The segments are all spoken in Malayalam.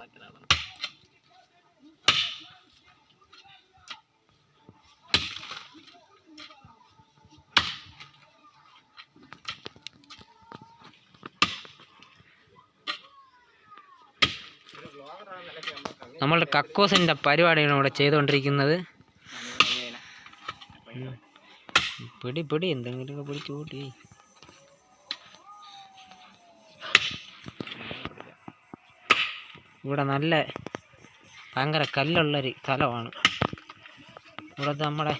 കണക്കിനാണ് നമ്മളുടെ കക്കോസിന്റെ പരിപാടിയാണ് ഇവിടെ ചെയ്തുകൊണ്ടിരിക്കുന്നത്. പിടി പിടി. എന്തെങ്കിലുമൊക്കെ പിടിച്ചു കൂട്ടി. ഇവിടെ നല്ല ഭയങ്കര കല്ലുള്ളൊരു സ്ഥലമാണ്. ഇവിടെ നമ്മുടെ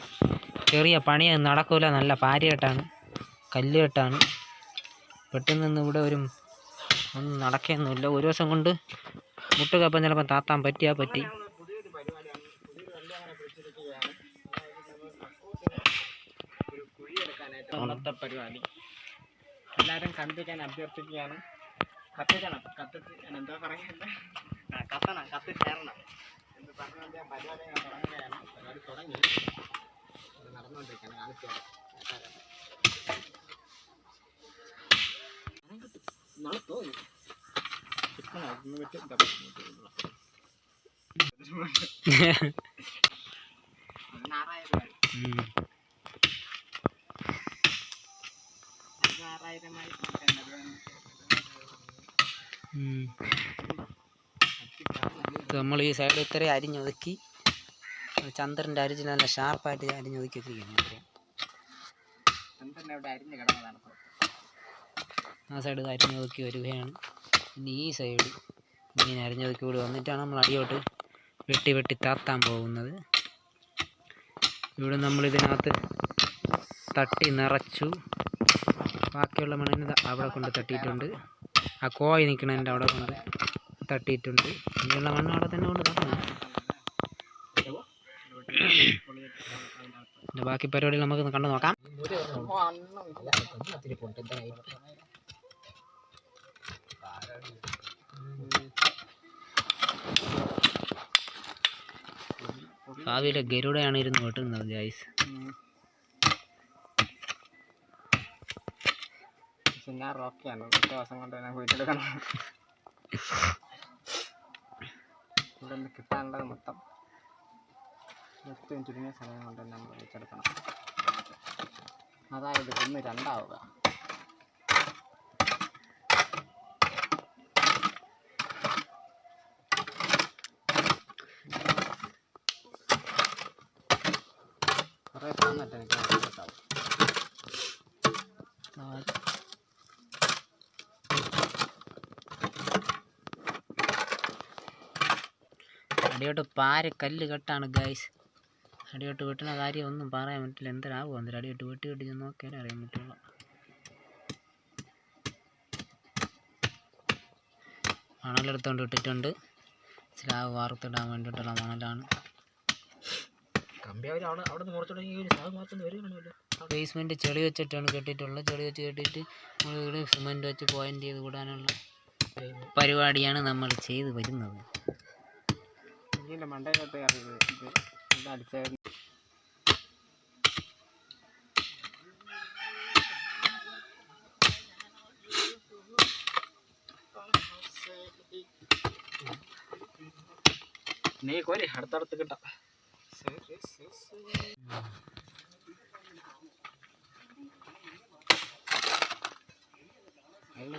ചെറിയ പണിയൊന്നും നടക്കൂല നല്ല പാരികെട്ടാണ് കല്ലുകെട്ടാണ്. പെട്ടെന്ന് നിന്ന് ഇവിടെ ഒരു ഒന്നും നടക്കുകയൊന്നുമില്ല ഒരു ദിവസം കൊണ്ട് മുട്ടുകപ്പം ചിലപ്പോൾ താത്താൻ പറ്റിയാൽ പറ്റി. എല്ലാരും എല്ലാവരും കണ്ടിരിക്കാൻ അഭ്യർത്ഥിക്കുകയാണ്. കത്തിക്കണം കത്തിക്കാൻ എന്താ പറയുന്നത് കത്തണം കത്തി ചേരണം എന്ന് പറഞ്ഞുകൊണ്ട് ഞാൻ പരിപാടി ഞാൻ തുടങ്ങുകയാണ്. പരിപാടി തുടങ്ങി. നടന്നുകൊണ്ടിരിക്കുകയാണ്. കാണിച്ചു തരാം. നാളെ തോന്നി കിട്ടണം അതൊന്ന് വിട്ട് ഇതാ പതിനാറായിരം ഉം. പതിനാറായിരമായി ഉം. ഇത് നമ്മൾ ഈ സൈഡ് ഇത്രയും അരിഞ്ഞൊതുക്കി ചന്ദ്രന്റെ അരിച്ചിൽ നല്ല ഷാർപ്പായിട്ട് അരിഞ്ഞൊതുക്കി വെച്ചിരിക്കുന്നു. ആ സൈഡ് അരിഞ്ഞൊതുക്കി വരികയാണ്. ഇനി ഈ സൈഡ് ഇങ്ങനെ അരിഞ്ഞൊതുക്കി കൂടി വന്നിട്ടാണ് നമ്മൾ അടിയോട്ട് വെട്ടി വെട്ടി താത്താൻ പോകുന്നത്. ഇവിടെ നമ്മൾ ഇതിനകത്ത് തട്ടി നിറച്ചു. ബാക്കിയുള്ള മണ്ണിന് അവിടെ കൊണ്ട് തട്ടിയിട്ടുണ്ട്. ആ കോയി നിൽക്കണതിന്റെ അവിടെ കൊണ്ട്. തട്ടിയിട്ടുണ്ട് ഇനിയുള്ള മണ്ണ് അവിടെ തന്നെ കൊണ്ട് പിന്നെ ബാക്കി പരിപാടികൾ നമുക്ക് കണ്ടു നോക്കാം. ഭാവിയിലെ ഗരുഡയാണ് ഇരുന്ന് വെട്ടുന്നത് ഉം. ഞാൻ റോക്കിയാണ് ദിവസം കൊണ്ട് വീട്ടിലെടുക്കണം ഇവിടെ നിന്ന് കിട്ടാനുള്ളത് മൊത്തം ഏറ്റവും ചുരുങ്ങിയ സമയം കൊണ്ട് തന്നെ നമ്മൾ വെച്ചെടുക്കണം അതായത് ഒന്ന് രണ്ടാവുക. കുറേ തന്നിട്ട് എനിക്ക് മനസ്സിലാവും അടിയോട്ട് പാര കല്ല് കെട്ടാണ് ഗൈസ് അടിയോട്ട് വെട്ടുന്ന കാര്യം ഒന്നും പറയാൻ പറ്റില്ല. എന്തരാകും അന്നേരം അടിയോട്ട് വെട്ടി വെട്ടി ചെന്ന് നോക്കിയാലേ അറിയാൻ പറ്റുള്ളൂ. മണലെടുത്തോണ്ട് ഇട്ടിട്ടുണ്ട്. സ്ലാബ് വാർത്തിടാൻ വേണ്ടിയിട്ടുള്ള മണലാണ്. ബേസ്മെന്റ് ബേസ്മെന്റ് ചെളി വെച്ചിട്ടാണ് കെട്ടിയിട്ടുള്ളത്. ചെളി വെച്ച് കെട്ടിയിട്ട് നമ്മൾ ഇവിടെ സിമെന്റ് വെച്ച് പോയിന്റ് ചെയ്ത് വിടാനുള്ള പരിപാടിയാണ് നമ്മൾ ചെയ്ത് വരുന്നത്. ഇതിന്റെ മണ്ടയിലോട്ട് അറിയത് ഇത് ഇത് അടിച്ചായിരുന്നു. നീ കോരി അടുത്തടുത്ത് കിട്ടാം.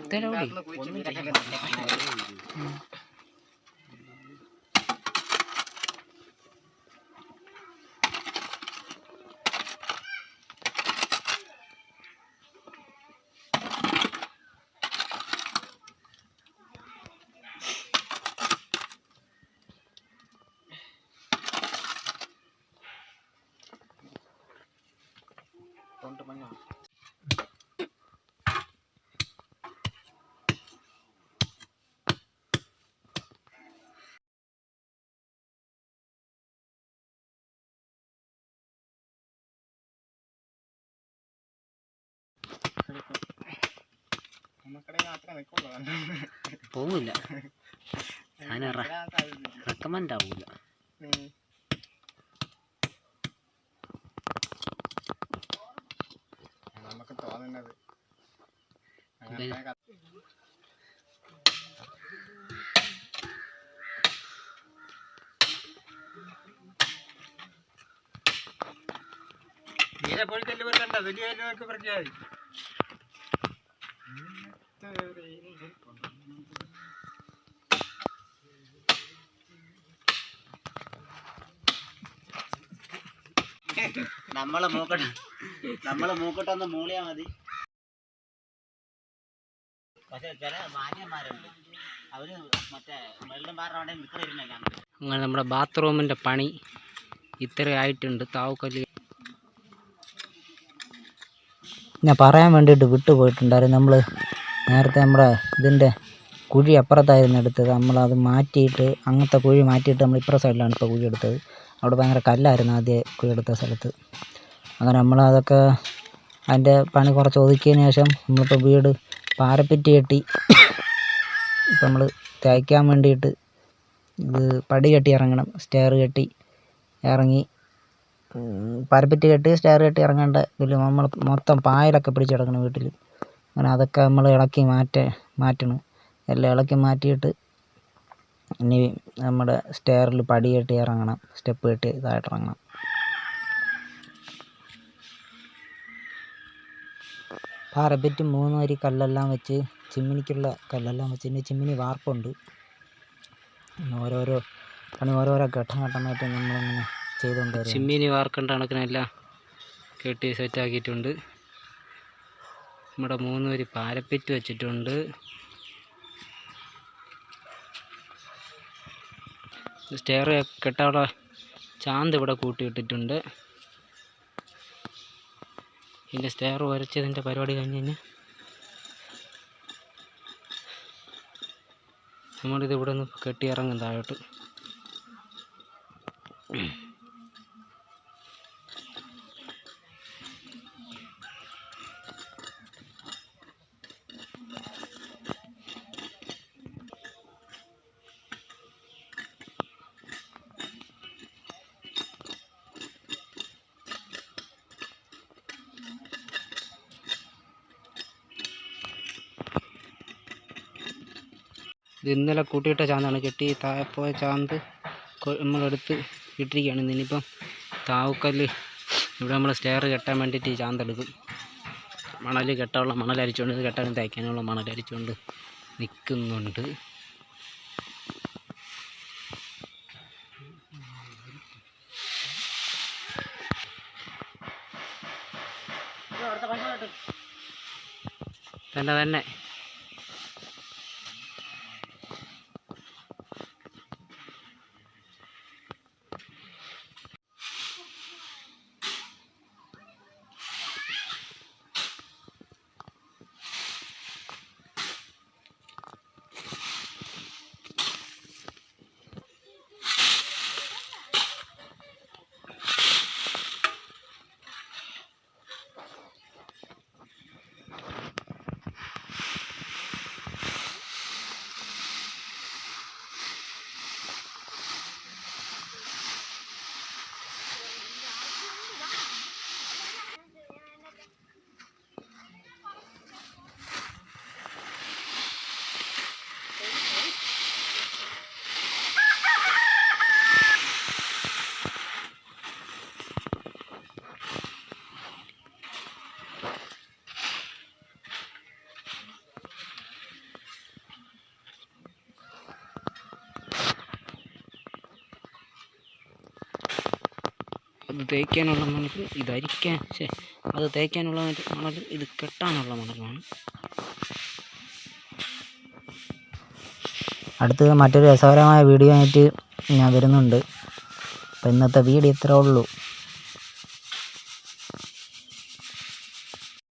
ഇതെവിടെ? തൊണ്ട് പോവില്ല. സാധനം റെക്കമെൻഡ് ആവൂല നമുക്ക് തോന്നുന്നത്. നീരെ പോയി വലിയ കല്ല് പ്രഖ്യാപിക്കും നമ്മളെ മൂക്കട്ട നമ്മളെ മൂക്കട്ടൊന്ന് മൂളിയാ മതി. പക്ഷെ ചില മാന്യന്മാരുണ്ട്. അവർ മറ്റേ വെള്ളം പാറവിടെ നിൽക്കില്ല അങ്ങനെ നമ്മുടെ ബാത്റൂമിന്റെ പണി ഇത്ര ആയിട്ടുണ്ട്. താവുക്കല്ല് ഞാൻ പറയാൻ വേണ്ടിയിട്ട് വിട്ടുപോയിട്ടുണ്ടായിരുന്നു. നമ്മൾ നേരത്തെ നമ്മുടെ ഇതിന്റെ കുഴി അപ്പുറത്തായിരുന്നു എടുത്തത്. നമ്മളത് മാറ്റിയിട്ട് അങ്ങനത്തെ കുഴി മാറ്റിയിട്ട് നമ്മൾ ഇപ്പുറ സൈഡിലാണ് ഇപ്പോൾ കുഴി എടുത്തത്. അവിടെ ഭയങ്കര കല്ലായിരുന്നു ആദ്യം കുഴിയെടുത്ത സ്ഥലത്ത്. അങ്ങനെ നമ്മൾ അതൊക്കെ അതിന്റെ പണി കുറച്ച് ഒതുക്കിയതിന് ശേഷം നമ്മളിപ്പോൾ വീട് പാരപ്പറ്റ് കെട്ടി. ഇപ്പം നമ്മൾ തേക്കാൻ വേണ്ടിയിട്ട് ഇത് പടി കെട്ടി ഇറങ്ങണം. സ്റ്റെയർ കെട്ടി ഇറങ്ങി. പാരപ്പറ്റ് കെട്ടി സ്റ്റെയർ കെട്ടി ഇറങ്ങേണ്ട ഇതിൽ നമ്മൾ മൊത്തം പായലൊക്കെ പിടിച്ചെടുക്കണം വീട്ടിൽ അങ്ങനെ അതൊക്കെ നമ്മൾ ഇളക്കി മാറ്റി മാറ്റണം. എല്ലാം ഇളക്കി മാറ്റിയിട്ട് ഇനി നമ്മുടെ സ്റ്റെയറിൽ പടി കെട്ടി ഇറങ്ങണം. സ്റ്റെപ്പ് കെട്ടി ഇതായിട്ട് ഇറങ്ങണം. പാരപ്പറ്റ് മൂന്ന് വരി കല്ലെല്ലാം വെച്ച് ചിമ്മിനിക്കുള്ള കല്ലെല്ലാം വെച്ച് ഇനി ചിമ്മിനി വാർപ്പുണ്ട്. ഓരോരോ പണി ഓരോരോ ഘട്ടം ഘട്ടമായിട്ട് നമ്മളിങ്ങനെ ചെയ്തുകൊണ്ട് ചിമ്മിനി വാർക്കേണ്ട കണക്കിനെല്ലാം കെട്ടി സെറ്റാക്കിയിട്ടുണ്ട് നമ്മുടെ മൂന്ന് വരി പാരപ്പെറ്റ് വെച്ചിട്ടുണ്ട്. സ്റ്റെയർ കെട്ടാനുള്ള ചാന്ത് ഇവിടെ കൂട്ടിയിട്ടിട്ടുണ്ട്. ഇതിന്റെ സ്റ്റെയർ വരച്ചതിന്റെ പരിപാടി കഴിഞ്ഞ് കഴിഞ്ഞാൽ നമ്മളിത് ഇവിടെ നിന്ന് കെട്ടി ഇറങ്ങും താഴോട്ട്. ഇത് ഇന്നലെ കൂട്ടിയിട്ട ചാന്താണ്. കെട്ടി താഴെ പോയ ചാന്ത് നമ്മളെടുത്ത് ഇട്ടിരിക്കുകയാണ്. ഇനിയിപ്പം താവുക്കല്ല് ഇവിടെ നമ്മൾ സ്റ്റെയർ കെട്ടാൻ വേണ്ടിയിട്ട് ഈ ചാന്തെടുക്കും മണൽ കെട്ടാനുള്ള മണൽ അരിച്ചുകൊണ്ട് കെട്ടാനും തയ്ക്കാനുള്ള മണൽ അരിച്ചുകൊണ്ട് നിൽക്കുന്നുണ്ട് തന്നെ തന്നെ. അത് തേക്കാനുള്ള മണൽ ഇത് അരിക്കാൻ ശ്ശെ, അത് തേക്കാനുള്ള മണൽ ഇത് കെട്ടാനുള്ള മണലാണ്. അടുത്ത് മറ്റൊരു രസകരമായ വീഡിയോ ആയിട്ട് ഞാൻ വരുന്നുണ്ട്. അപ്പം ഇന്നത്തെ വീഡിയോ ഇത്രേ ഉള്ളൂ.